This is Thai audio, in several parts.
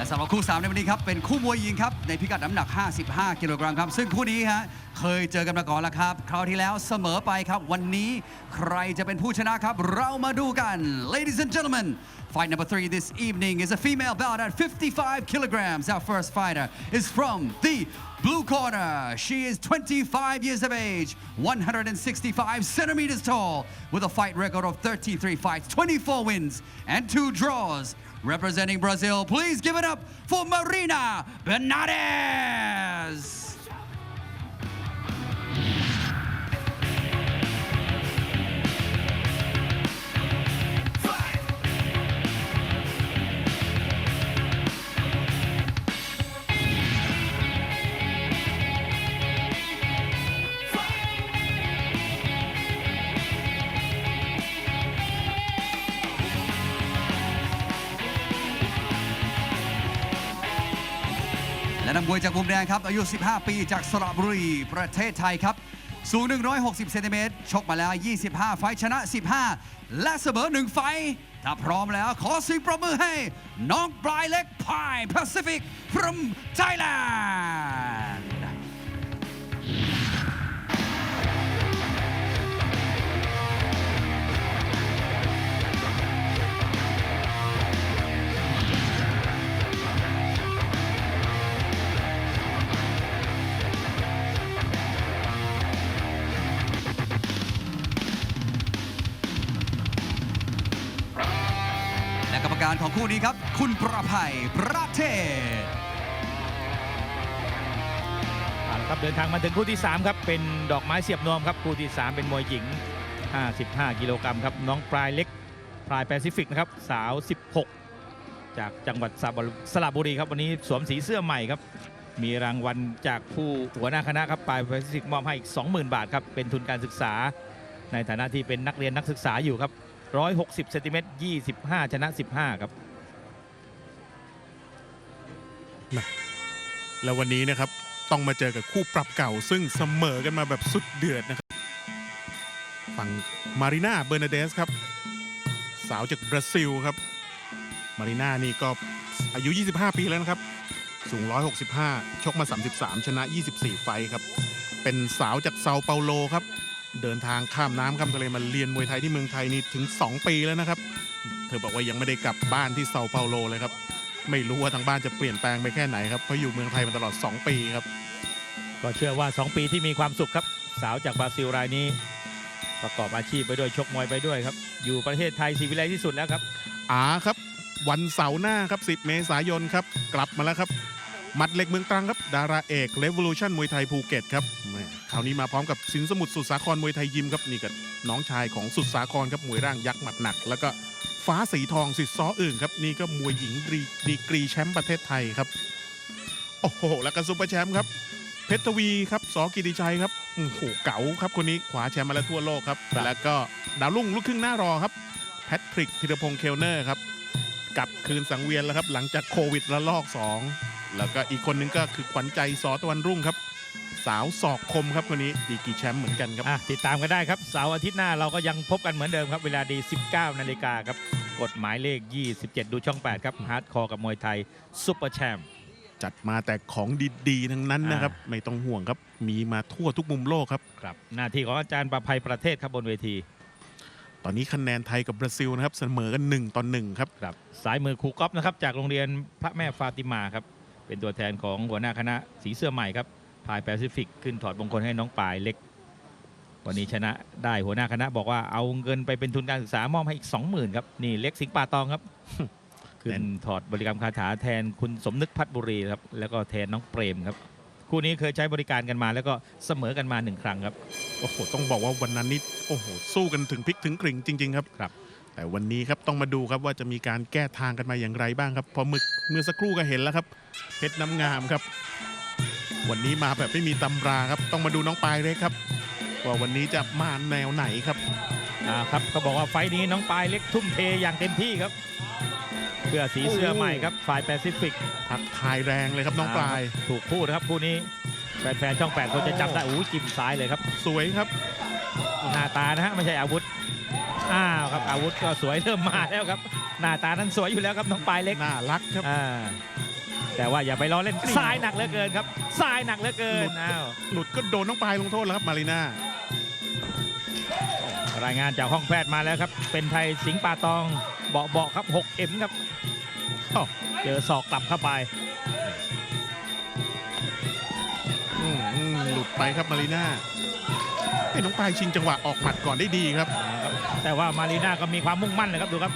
และสำหรับคู่สามในวันนี้ครับ เป็นคู่มวยหญิงครับ ในพิกัดน้ำหนัก 55 กิโลกรัมครับ ซึ่งคู่นี้ฮะเคยเจอกันมาก่อนแล้วครับ คราวที่แล้วเสมอไปครับ วันนี้ใครจะเป็นผู้ชนะครับ เรามาดูกัน ladies and gentlemen fight number three this evening is a female bout at 55 kilograms our first fighter is from the blue corner she is 25 years of age 165 centimeters tall with a fight record of 33 fights 24 wins and two draws Representing Brazil, please give it up for Marina Bernardes. และนักมวยจากมุมแดงครับอายุ 15 ปีจากสระบุรีประเทศไทยครับ สูง 160 เซนติเมตรชกมาแล้ว 25 ไฟชนะ 15 และเสมอ 1 ไฟ ถ้าพร้อมแล้วขอเสียงปรบมือให้ น้องปลายเล็กพายแปซิฟิก from Thailand และกรร การของคู่นี้ครับ คุณประภัยประเทศครับเดินทางมาถึงคู่ที่ 3 ครับ เป็นดอกไม้เสียบนวมครับ คู่ที่ 3 เป็นมวยหญิง 55 กิโลกรัมครับ น้องปลายเล็กปลายแปซิฟิกนะครับ สาว 16 จากจังหวัดสระบุสระบุรีครับ วันนี้สวมสีเสื้อใหม่ครับ มีรางวัลจากผู้หัวหน้าคณะครับปลายแปซิฟิกมอบให้อีก 20,000 บาทครับ เป็นทุนการศึกษา ในฐานะที่เป็นนักเรียนนักศึกษาอยู่ครับ 160เซนติเมตร25 ชนะ 15 ครับแล้ววันนี้นะครับต้องมาเจอกับคู่ปรับเก่า ซึ่งเสมอกันมาแบบสุดเดือดนะครับฝั่งมารีนาเบอร์นาเดสครับ สาวจากบราซิลครับ มารีนานี่ก็อายุ 25 ปีแล้วนะครับ สูง 165 ชกมา 33 ชนะ 24 ไฟครับ เป็นสาวจากเซาเปาโลครับ เดินทางข้ามน้ำข้ามทะเลมาเรียนมวยไทยที่เมืองไทยนี่ถึง 2 ปีแล้วนะครับ เธอบอกว่ายังไม่ได้กลับบ้านที่เซาเปาโลเลยครับ ไม่รู้ว่าทางบ้านจะเปลี่ยนแปลงไปแค่ไหนครับ เพราะอยู่เมืองไทยมาตลอด 2 ปีครับ ก็เชื่อว่า 2 ปีที่มีความสุขครับ สาวจากบราซิลรายนี้ ประกอบอาชีพไปด้วยชกมวยไปด้วยครับ อยู่ประเทศไทยสีวิไลที่สุดแล้วครับอาครับ วันเสาร์หน้าครับ 10 เมษายนครับ กลับมาแล้วครับ มัดเหล็กเมืองตรังครับ ดาราเอก Revolution มวยไทยภูเก็ตครับแหม่ คราวนี้มาพร้อมกับสินสมุทรสุดสาครมวยไทยยิมครับนี่กับน้องชายของสุดสาครครับมวยร่างยักษ์หมัดหนัก แล้วก็ฟ้าสีทองสิทธิ์ซ้ออื่นครับนี่ก็มวยหญิงดีดีกรีแชมป์ประเทศไทยครับโอ้โหแล้วก็ซุปเปอร์แชมป์ครับเพชรทวีครับสอกิติชัยครับโอ้โหเก๋าครับคนนี้ขวาแชมป์มาแล้วทั่วโลกครับแล้วก็ดาวรุ่งลูกครึ่งหน้ารอครับแพทริกธีรพงษ์เคลเนอร์ครับกลับคืนสังเวียนแล้วครับหลังจากโควิดระลอก 2 แล้วก็อีกคนนึงก็คือขวัญใจสอตะวันรุ่งครับ สาวศอกคมครับคนนี้ดีกรีแชมป์เหมือนกันครับอะติดตามกันได้ครับเสาร์อาทิตย์หน้าเราก็ยังพบกันเหมือนเดิมครับ เวลาดี 19 นาฬิกาครับกฎหมายเลข 27 ดูช่อง 8 ครับฮาร์ดคอร์กับมวยไทยซุปเปอร์แชมป์จัดมาแต่ของดีๆ ทั้งนั้นนะครับ ไม่ต้องห่วงครับ มีมาทั่วทุกมุมโลกครับครับ หน้าที่ของอาจารย์ประภัยประเทศครับบนเวที ตอนนี้คะแนนไทยกับบราซิลนะครับเสมอกัน1ต่อ1ครับครับสายมือครูก๊อฟนะครับจากโรงเรียนพระแม่ฟาติมาครับเป็นตัวแทนของหัวหน้าคณะสีเสื้อใหม่ครับ พายแปซิฟิกขึ้นถอดมงคลให้น้องปายเล็ก วันนี้ชนะได้หัวหน้าคณะบอกว่าเอาเงินไปเป็นทุนการศึกษามอบให้อีก 20,000ครับนี่เล็กสิงห์ป่าตองครับขึ้นถอดบริกรรมคาถาแทนคุณสมนึกพัฒบุรีครับแล้วก็แทนน้องเปรมครับคู่นี้เคยใช้บริการกันมาแล้วก็เสมอกันมาหนึ่งครั้งครับโอ้โหต้องบอกว่าวันนั้นนี่โอ้โหสู้กันถึงพลิกถึงกริ่งจริง ๆ ครับครับ แต่วันนี้ครับต้องมาดูครับว่าจะมีการแก้ทางกันมาอย่างไรบ้างครับพอมึกเมื่อสักครู่ก็เห็นแล้วครับเพชรน้ำงามครับ วันนี้มาแบบไม่มีตำราครับ ต้องมาดูน้องปลายเลยครับ ว่าวันนี้จะมาแนวไหนครับ อ่าครับเขาบอกว่าไฟล์นี้น้องปายเล็กทุ่มเทอย่างเต็มที่ครับเพื่อสีเสื้อใหม่ครับฝ่ายแปซิฟิกทักทายแรงเลยครับน้องปลาย ถูกคู่นะครับคู่นี้แฟนๆช่องแปดคนจะจำได้อู้จิ้มซ้ายเลยครับ สวยครับ หน้าตานะฮะไม่ใช่อาวุธอ้าวครับอาวุธก็สวยเริ่มมาแล้วครับ หน้าตานั้นสวยอยู่แล้วครับน้องปายเล็กน่ารักครับอ่า แต่ว่าอย่าไปล้อเล่นซ้ายหนักเหลือเกินครับซ้ายหนักเหลือเกินอ้าวหลุดก็โดนน้องปลายลงโทษแล้วครับมารีน่ารายงานจากห้องแพทย์มาแล้วครับ เป็นไทยสิงห์ป่าตองเบาะเบาะครับหกเข็มครับอ้าวเจอศอกกลับเข้าไปอืมอืมหลุดไปครับมารีน่าไอ้น้องปลายชิงจังหวะออกหมัดก่อนได้ดีครับนะครับแต่ว่ามารีน่าก็มีความมุ่งมั่นนะครับดูครับ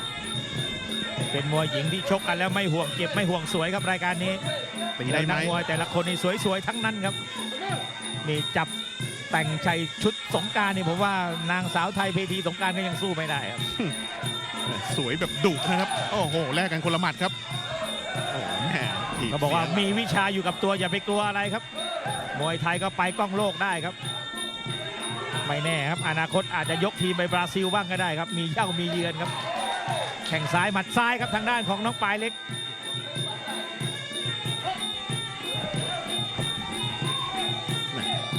เป็นมวยหญิงที่ชกกันแล้วไม่ห่วงเจ็บไม่ห่วงสวยครับรายการนี้ตีได้ไหมนักมวยแต่ละคนนี่สวยๆทั้งนั้นครับนี่จับแต่งชัยชุดสงกรารนี่ผมว่านางสาวไทยเพทีสงกรารก็ยังสู้ไม่ได้ครับ สวยแบบดุนะครับ โอ้โหแลกกันคนละหมัดครับโอ้โหแหมถีบเขาบอกว่าเสียมีวิชาอยู่กับตัวอย่าไปกลัวอะไรครับ มวยไทยก็ไปกล้องโลกได้ครับ ไม่แน่ครับ อนาคตอาจจะยกทีมไปบราซิลบ้างก็ได้ครับ มีเย่ามีเยือนครับ แข่งซ้ายหมัดซ้ายครับทางด้านของน้องปลายเล็ก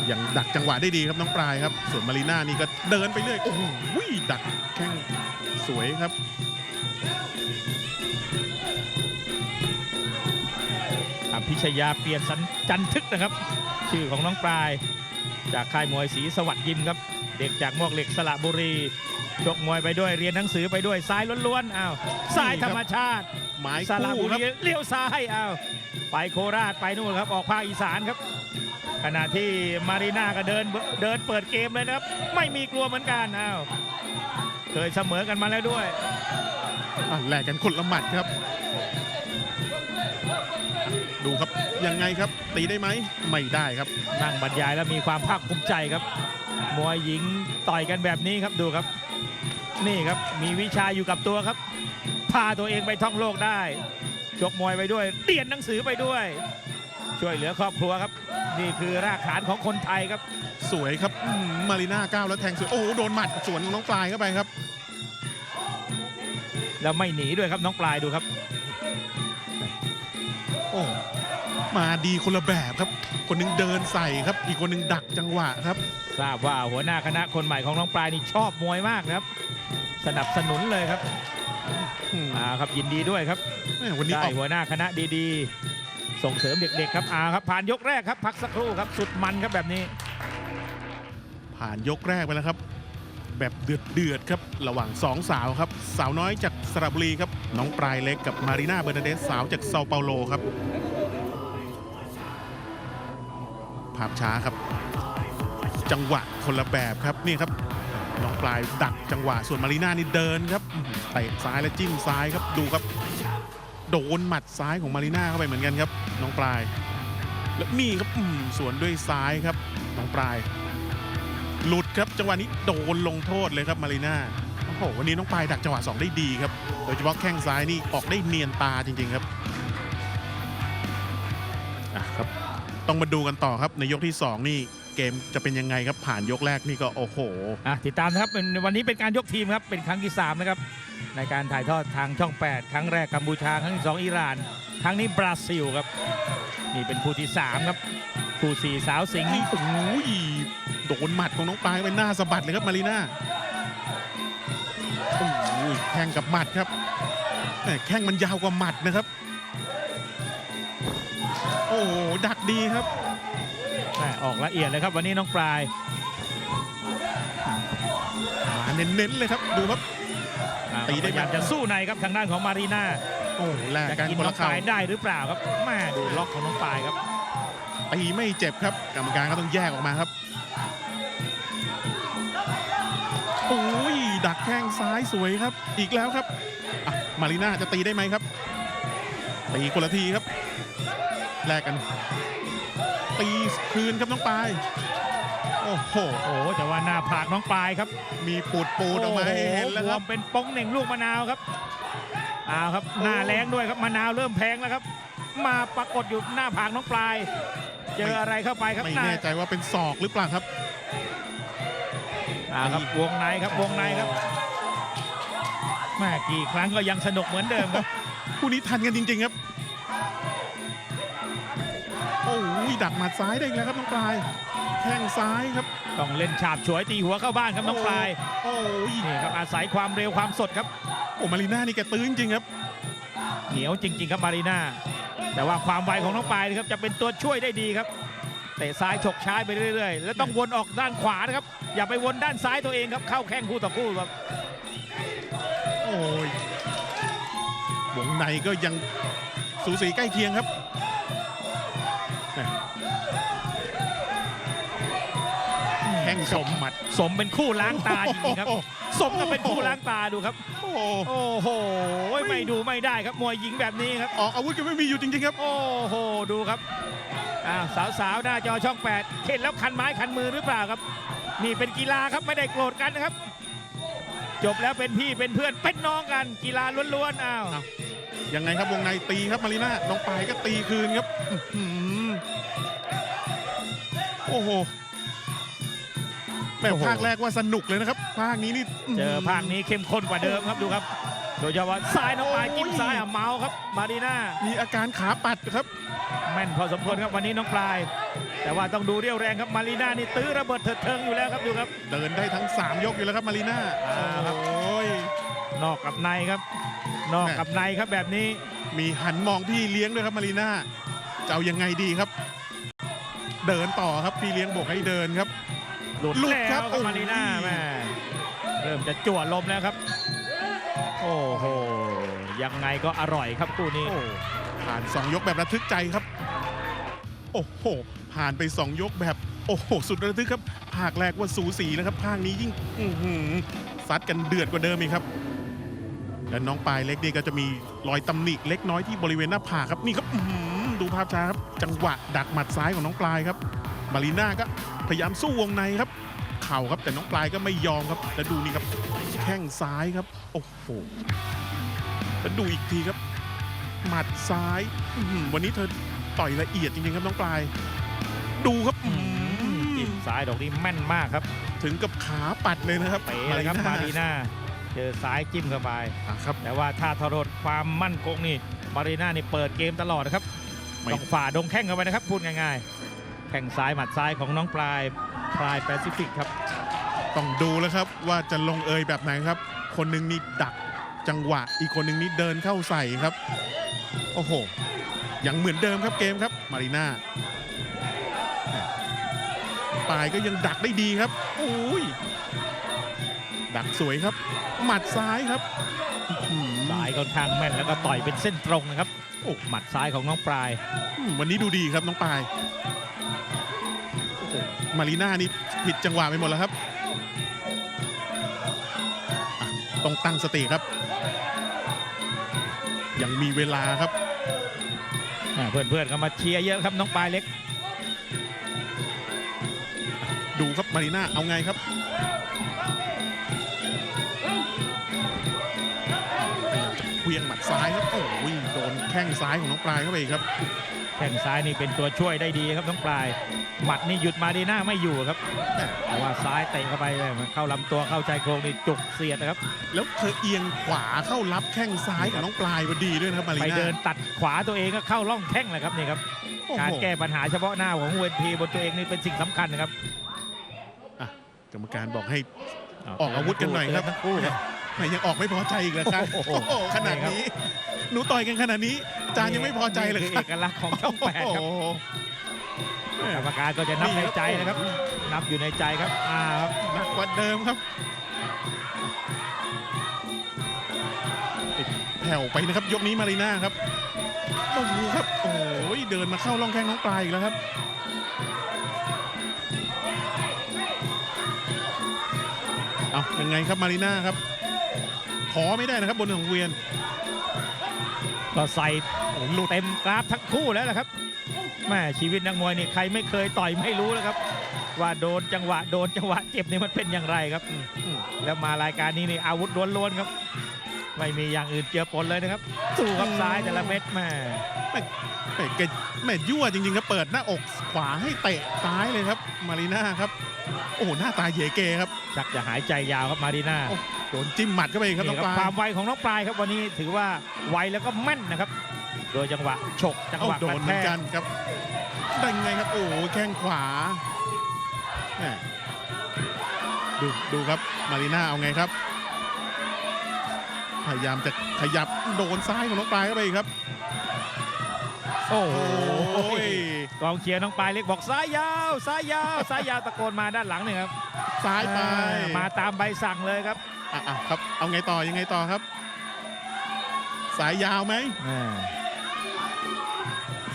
ยังดักจังหวะได้ดีครับน้องปลายครับ ส่วนมารีน่านี่ก็เดินไปเรื่อยโอ้โหดักแข้งสวยครับอภิชยาเปลี่ยนสันจันทึกนะครับ ชื่อของน้องปลาย จากค่ายมวยศรีสวัสดิ์ยิมครับ เด็กจากมวกเหล็กสระบุรี ชกมวยไปด้วยเรียนหนังสือไปด้วยซ้ายล้วนๆอ้าวซ้ายธรรมชาติไม้สระบุคู่ครับรีเลี้ยวซ้ายอ้าวไปโคราชไปนู่นครับออกภาคอีสานครับ ขณะที่มารีน่าก็เดินเดินเปิดเกมเลยนะครับ ไม่มีกลัวเหมือนกันอ้าวเคยเสมอกันมาแล้วด้วย อะแลกกันคนละหมัดครับ ดูครับยังไงครับ ตีได้ไหมไม่ได้ครับ นั่งบรรยายแล้วมีความภาคภูมิใจครับ มวยหญิงต่อยกันแบบนี้ครับดูครับ นี่ครับมีวิชาอยู่กับตัวครับ พาตัวเองไปท่องโลกได้ชกมวยไปด้วยเรียนหนังสือไปด้วย ช่วยเหลือครอบครัวครับ นี่คือรากฐานของคนไทยครับ สวยครับอืมมารีน่าก้าวแล้วแทงสวย โอ้โหโดนหมัดสวนของน้องปลายเข้าไปครับ แล้วไม่หนีด้วยครับน้องปลายดูครับ โอ้มาดีคนละแบบครับ คนหนึงเดินใส่ครับ อีกคนหนึงดักจังหวะครับ ทราบว่าหัวหน้าคณะคนใหม่ของน้องปลายนี่ชอบมวยมากนะครับ สนับสนุนเลยครับอืมอ่าครับยินดีด้วยครับแม่วันนี้ได้ออกหัวหน้าคณะดีๆ ส่งเสริมเด็กๆครับอาครับผ่านยกแรกครับ พักสักครู่ครับ สุดมันครับแบบนี้ ผ่านยกแรกไปแล้วครับ แบบเดือดเดือดๆครับ ระหว่างสองสาวครับ สาวน้อยจากสระบุรีครับ น้องปลายเล็กกับมารีนาเบอร์นาเดสสาวจากเซาเปาโลครับภาพช้าครับ จังหวะคนละแบบครับนี่ครับน้องป ลายดักจังหวะส่วนมารีน่านี่เดินครับเตะซ้ายและจิ้มซ้ายครับดูครับ โดนหมัดซ้ายของมารีน่าเข้าไปเหมือนกันครับ น้องปลาย แล้วนี่ครับสวนด้วยซ้ายครับ น้องปลาย หลุดครับจังหวะนี้โดนลงโทษเลยครับมารีน่าโอ้โหวันนี้น้องปลายดักจังหวะสองได้ดีครับโดยเฉพาะแข้งซ้ายนี่ออกได้เนียนตาจริง ๆครับอะครับ ต้องมาดูกันต่อครับในยกที่ 2 นี่ เกมจะเป็นยังไงครับผ่านยกแรกนี่ก็โอ้โห อะติดตามนะครับเป็นวันนี้เป็นการยกทีมครับเป็นครั้งที่3นะครับในการถ่ายทอดทางช่อง 8 ครั้งแรกกัมพูชาครั้งที่2อิหร่าน ครั้งนี้บราซิลครับนี่เป็นคู่ที่ 3 ครับคู่สี่สาวสิงห์นี่โอ้โหโดนหมัดของน้องปลายไปหน้าสะบัดเลยครับมารีน่าโอ้โหแข้งกับหมัดครับแหม่แข้งมันยาวกว่าหมัดนะครับ โอ้โหดักดีครับ แม่ออกละเอียดเลยครับวันนี้น้องปลาย มาเน้นๆเลยครับดูครับอะตีได้พยายามไหมจะสู้ในครับทางด้านของมารีน่าโอ้โหแลกจะกันกินคนน้อละงปเข่าลายได้หรือเปล่าครับแม่ดูล็อกของน้องปลายครับตีไม่เจ็บครับกรรมการก็ต้องแยกออกมาครับโอ้ยดักแข้งซ้ายสวยครับ อีกแล้วครับอะมารีน่าจะตีได้ไหมครับตีคนละทีครับแลกกัน ตีคืนครับน้องปาย โอ้โห โอ้โหแต่ว่าหน้าผากน้องปลายครับมีปูดปูดออกมาให้เห็นแล้วโอ้คโหรับวมเป็นป้องเหน่งลูกมะนาวครับเอาครับหน้าแรงด้วยครับมะนาวเริ่มแพงแล้วครับ มาปรากฏอยู่หน้าผากน้องปลาย เจออะไรเข้าไปครับไม่หน้าแน่ใจว่าเป็นศอกหรือเปล่าครับเอาครับวงในครับวงในครับแม่กี่ครั้งก็ยังสนุกเหมือนเดิมครับ คู่นี้ทันกันจริง ๆ ครับ ดักหมัดซ้ายได้อีกแล้วครับน้องปลาย แข้งซ้ายครับ ต้องเล่นฉาบฉวยตีหัวเข้าบ้านครับน้องปลาย โอ้ยนี่ครับอาศัยความเร็วความสดครับ โอ้มารีน่านี่แกตื้อจริงๆครับ เหนียวจริง ๆ ครับมารีน่า แต่ว่าความไวของน้องปายนะครับจะเป็นตัวช่วยได้ดีครับเตะซ้ายฉกช้ายไปเรื่อย ๆ แล้วต้องวนออกด้านขวานะครับ อย่าไปวนด้านซ้ายตัวเองครับ เข้าแข้งคู่ต่อคู่ครับ โอ้ยวงในก็ยังสูสีใกล้เคียงครับ งสมหมัด สมเป็นคู่ล้างตาจริงๆครับ สมกับเป็นคู่ล้างตาดูครับ โอ้โหโอ้โห ไม่ดูไม่ได้ครับมวยหญิงแบบนี้ครับ ออกอาวุธก็ไม่มีอยู่จริงๆครับ โอ้โห ดูครับอ้าวสาวๆ หน้าจอช่อง 8 เห็นแล้วคันไม้คันมือหรือเปล่าครับ นี่เป็นกีฬาครับไม่ได้โกรธกันนะครับ จบแล้วเป็นพี่เป็นเพื่อนเป็นน้องกันกีฬาล้วนๆอ้าวอ้าวยังไงครับวงในตีครับมารีน่าน้องปายก็ตีคืนครับอื้อหือโอ้โหแม่โอ้โหภาคแรกว่าสนุกเลยนะครับ ภาคนี้นี่เจอภาคนี้เข้มข้นกว่าเดิมครับดูครับ โดยเฉพาะซ้ายน้องปลายจิ้มซ้ายอะเมาครับ มาดีน่ามีอาการขาปัดครับ แม่นพอสมควรครับวันนี้น้องปลาย แต่ว่าต้องดูเรี่ยวแรงครับมารีน่านี่ตื้อระเบิดเถิดเทิงอยู่แล้วครับดูครับ เดินได้ทั้ง 3 ยกอยู่แล้วครับมารีน่าอ่าครับโอ้ยนอกกับในครับ นอกกับในครับแบบนี้ มีหันมองพี่เลี้ยงด้วยครับมารีน่าจะเอายังไงดีครับ เดินต่อครับพี่เลี้ยงบอกให้เดินครับ หลุดหลุดแล้วครับครับมารีน่าโอ้ยแม่เริ่มจะจั่วลมแล้วครับ โอ้โห ยังไงก็อร่อยครับคู่นี้โอ้ผ่าน 2 ยกแบบระทึกใจครับ โอ้โห ผ่านไป 2 ยกแบบ โอ้โห สุดระทึกครับ ภาคแรกว่าสูสีนะครับภาคนี้ยิ่งอื้อหือซัดกันเดือดกว่าเดิมอีกครับ และน้องปลายเล็กนี่ก็จะมีรอยตำหนิเล็กน้อยที่บริเวณหน้าผากครับนี่ครับอื้อหือดูภาพช้าครับ จังหวะดักหมัดซ้ายของน้องปลายครับ มารีน่าก็ พยายามสู้วงในครับ เข่าครับแต่น้องปลายก็ไม่ยอมครับแล้วดูนี่ครับแข้งซ้ายครับ โอ้โหแล้วดูอีกทีครับ หมัดซ้ายอื้อหือวันนี้เธอต่อยละเอียดจริงๆครับน้องปลาย ดูครับอื้อหือจิ้มซ้ายดอกนี้แม่นมากครับ ถึงกับขาปัดเลยนะครับเป๋เลยครับมารีน่าเจอซ้ายจิ้มเข้าไปอะครับ แต่ว่าถ้าทรดความมั่นคงนี่มารีน่านี่เปิดเกมตลอดนะครับไม่ต้องฝ่าดงแข้งเข้าไปนะครับพูดง่ายๆแข้งซ้ายหมัดซ้ายของน้องปลายปลายแปซิฟิกครับ ต้องดูแล้วครับว่าจะลงเอยแบบไหนครับ คนหนึ่งนี่ดักจังหวะ อีกคนหนึ่งนี่เดินเข้าใส่ครับ โอ้โห ยังเหมือนเดิมครับเกมครับ มารีน่าปลายก็ยังดักได้ดีครับโอ้ยดักสวยครับ หมัดซ้ายครับอื้อหือซ้ายค่อนข้างแม่นแล้วก็ต่อยเป็นเส้นตรงนะครับโอ้หมัดซ้ายของน้องปลายอืมวันนี้ดูดีครับน้องปายโอ้โห มารีน่านี่ผิดจังหวะไปหมดแล้วครับอะต้องตั้งสติครับ ยังมีเวลาครับ เพื่อนเพื่อนๆก็มาเชียร์เยอะครับน้องปลายเล็ก ดูครับมารีน่าเอาไงครับพยายามจะเควียงหมัดซ้ายครับโอ้ยโดนแข้งซ้ายของน้องปลายเข้าไปอีกครับ แข้งซ้ายนี่เป็นตัวช่วยได้ดีครับน้องปลาย หมัดนี่หยุดมาดีน่าไม่อยู่ครับแหม่แต่ว่าซ้ายเตะเข้าไปเลยมันเข้าลำตัวเข้าชายโครงนี่จุกเสียดนะครับ แล้วเธอเอียงขวาเข้ารับแข้งซ้ายของน้องปลายพอดีด้วยนะครับมารีไปน่าเดินตัดขวาตัวเองก็เข้าร่องแข้งเลยครับนี่ครับโอ้การโหแก้ปัญหาเฉพาะหน้าของเวทีบนตัวเองนี่เป็นสิ่งสำคัญนะครับกรรมการบอกให้ออกอาวุธกันหน่อยครับทั้งคู่ครับ แหม่ยังออกไม่พอใจอีกแล้วครับโอ้โหโอ้โหขนาดนี้ หนูต่อยกันขนาดนี้ จานยังไม่พอใจเลยนี่คคือรับเอกลักษณ์ของช่องแปดครับ โอ้โห กรรมการก็จะนับในใจนะครับ นับอยู่ในใจครับอ่าครับหนักกว่าเดิมครับแผ่วไปนะครับยกนี้มารีน่าครับโอ้โหครับ โอ้ยเดินมาเข้าร่องแข้งน้องปลายอีกแล้วครับ เอายังไงครับมารีน่าครับ ขอไม่ได้นะครับบนของเวียน ก็ใส่โอ้หลุดเต็มกราฟทั้งคู่แล้วนะครับแม่ชีวิตนักมวยนี่ใครไม่เคยต่อยไม่รู้แล้วครับ ว่าโดนจังหวะโดนจังหวะเจ็บนี่มันเป็นอย่างไรครับอืมอืมแล้วมารายการนี้นี่อาวุธล้วนๆครับ ไม่มีอย่างอื่นเจือปนเลยนะครับ สู้ครับซ้ายแต่ละเม็ดแม่แม่แกแม่ยั่วจริงๆครับเปิดหน้าอกขวาให้เตะซ้ายเลยครับ มารีน่าครับ โอ้โหหน้าตาเหยเกครับชักจะหายใจยาวครับมารีน่าโอ้โดนจิ้มหมัดเข้าไปครับน้นี่องคปรับลาความไวของน้องปลายครับวันนี้ถือว่าไวแล้วก็แม่นนะครับ โดยจังหวะฉกจังเอาหวะโดกนระเหแทมือนกกันครับได้ไงครับโอ้โหแข้งขวาแหม่ดูดูครับมารีน่าเอาไงครับ พยายามจะขยับโดนซ้ายของน้องปลายเข้าไปอีกครับโอ้โหโอ้ยกองเชียร์น้องปลายเล็กบอกซ้ายยาวซ้ายยาวซ้ายยาวตะโกนมาด้านหลังเนี่ยครับซ้ายไปอ่ามาตามใบสั่งเลยครับ อะอะครับ เอาไงต่อยังไงต่อครับ สายยาวไหมอ่า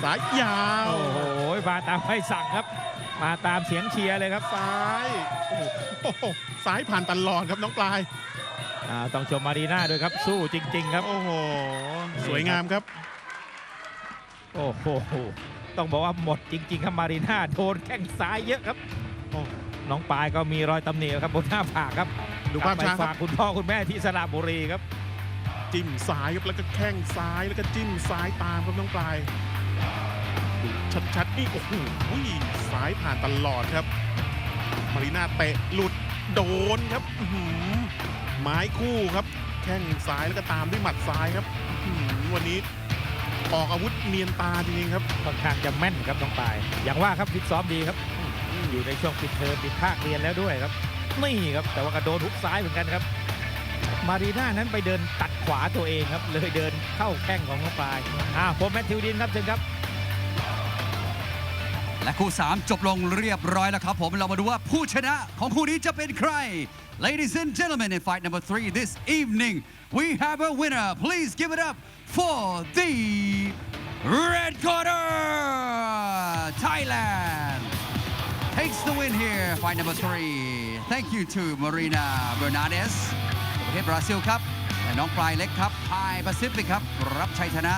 สายยาว โอ้โหมาตามใบสั่งครับ มาตามเสียงเชียร์เลยครับซ้ายโอ้โหซ้ายผ่านตลอดครับน้องปลาย อ่าต้องชมมารีน่าด้วยครับ สู้จริง ๆ ครับ โอ้โห สวยงามครับ โอ้โห ต้องบอกว่าหมดจริง ๆ ครับมารีน่าโดนแข้งซ้ายเยอะครับโอ้น้องปายก็มีรอยตำหนิครับบนหน้าผากครับ ดูภาพกลับช้าไปคฝารักบคุณพ่อคุณแม่ที่สระบุรีครับ จิ้มซ้ายครับแล้วก็แข้งซ้ายแล้วก็จิ้มซ้ายตามครับน้องปลายดูชัดๆนี่โอ้โหซ้ายผ่านตลอดครับ มารีน่าเตะหลุดโดนครับอื้อหือไม้คู่ครับ แข้งซ้ายแล้วก็ตามด้วยหมัดซ้ายครับอื้อหือวันนี้ออกอาวุธเนียนตาจริงๆครับ ค่อนข้างจะแม่นครับน้องปาย อย่างว่าครับฟิตซ้อมดีครับ อยู่ในช่วงปิดเทอมปิดภาคเรียนแล้วด้วยครับ นี่ครับแต่ว่ากระโดนทุกซ้ายเหมือนกันครับ มารีน่านั้นไปเดินตัดขวาตัวเองครับ เลยเดินเข้าแข้งของน้องปายอ่าผมแมทธิวดินครับเชิญครับและคู่ 3 จบลงเรียบร้อยแล้วครับผมเรามาดูว่าผู้ชนะของคู่นี้จะเป็นใคร Ladies and gentlemen in fight number three this evening we have a winner please give it up for the red corner Thailand takes the win here fight number three thank you to Marina Bernardes ประเทศบราซิลครับและน้องปลายเล็กครับพายแปซิฟิกครับ รับชัยชนะ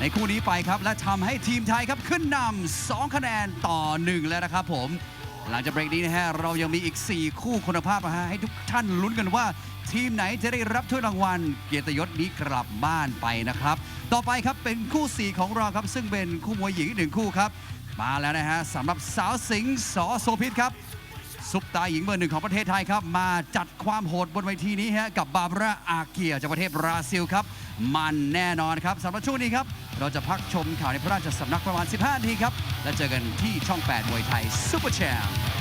ในคู่นี้ไปครับ และทำให้ทีมไทยครับขึ้นนำ2คะแนนต่อ 1 แล้วนะครับผม หลังจากเบรกนี้นะฮะเรายังมีอีก 4 คู่คุณภาพนะฮะให้ทุกท่านลุ้นกันว่า ทีมไหนจะได้รับถ้วยรางวัล เกียรติยศนี้กลับบ้านไปนะครับ ต่อไปครับเป็นคู่ 4 ของเราครับ ซึ่งเป็นคู่มวยหญิงหนึ่งคู่ครับ มาแล้วนะฮะสำหรับสาวสิงห์สอโสพิษครับซุปตาหญิงเบอร์หนึ่งของประเทศไทยครับ มาจัดความโหดบนเวทีนี้ฮะกับบาบราอาเกียจากประเทศบราซิลครับ มันแน่นอนครับสำหรับช่วงนี้ครับ เราจะพักชมข่าวในพระราชสำนักประมาณ 15 นาทีครับ แล้วเจอกันที่ช่อง 8 มวยไทยซุปเปอร์แชมป์